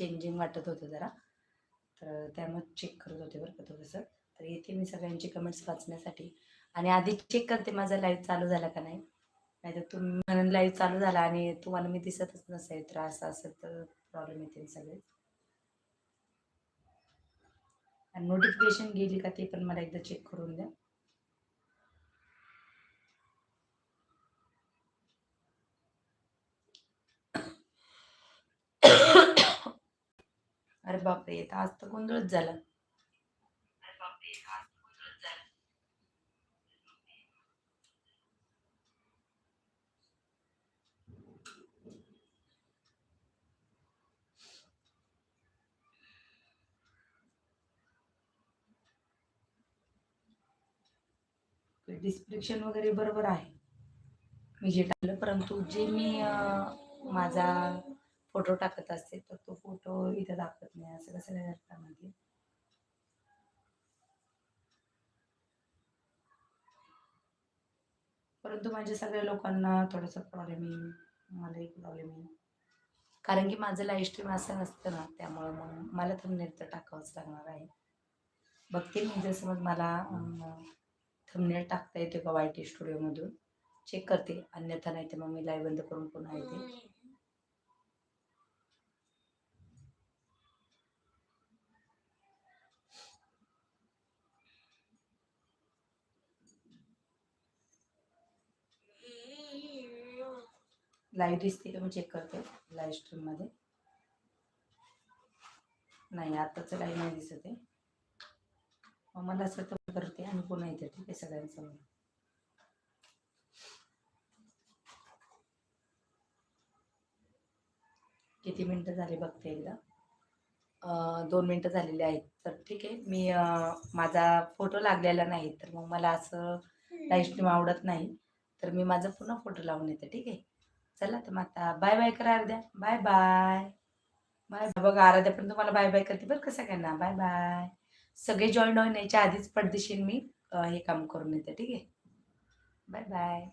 Changing वाटत होतं जरा. तर त्यामुळे चेक करत होते बरं का थोडंसं. तर येते मी सगळ्यांची कमेंट्स वाचण्यासाठी. आणि आधी चेक करते माझा लाईव्ह चालू झाला का नाही. नाहीतर तुम्ही म्हणून लाईव्ह चालू झाला आणि तुम्हाला मी दिसतच नसेल तर असं असेल तर प्रॉब्लेम येतील सगळे. आणि नोटिफिकेशन गेली का ते पण मला एकदा चेक करून द्या. अरे बापरे आज तर गोंधळच झाला. डिस्क्रिप्शन वगैरे बरोबर आहे. मी जे टाकलं परंतु जे मी माझा फोटो टाकत असते तर तो फोटो इथं दाखवत नाही असं कसं काय करता परंतु माझ्या सगळ्या लोकांना थोडासा प्रॉब्लेम येईल मलाही प्रॉब्लेम येईल. कारण की माझं लाईव्ह स्ट्रीम असं नसतं ना त्यामुळं मग मला तर नृत्य टाकावंच लागणार आहे. बघते मी जसं समज मला थंबनेल टाकता येते का वाय टी स्टुडिओमधून चेक करते अन्यथा नाही तर मग मी लाईव्ह बंद करून पुन्हा येते. लाईव्ह दिसते का मी चेक करते लाईव्ह स्ट्रीममध्ये नाही आत्ताचं लाईव्ह नाही दिसत आहे. मग मला असं तर करते आणि पुन्हा येते ठीक आहे सगळ्यांसमोर किती मिनटं झाली बघते एकदा? दोन मिनटं झालेली आहेत तर ठीक आहे. मी माझा फोटो लागलेला नाही तर मग मला असं लाईव्ह स्ट्रीम आवडत नाही. तर मी माझा पुन्हा फोटो लावून येते ठीक आहे? चला तर मग आता बाय बाय करा अर्ध्या. बाय बाय बाय बघा आराध्या पण तुम्हाला बाय बाय करते बरं का सगळ्यांना. बाय बाय सगळे जॉईन होण्याच्या आधीच पडदेशील मी. हे काम करून येते ठीक आहे? Bye bye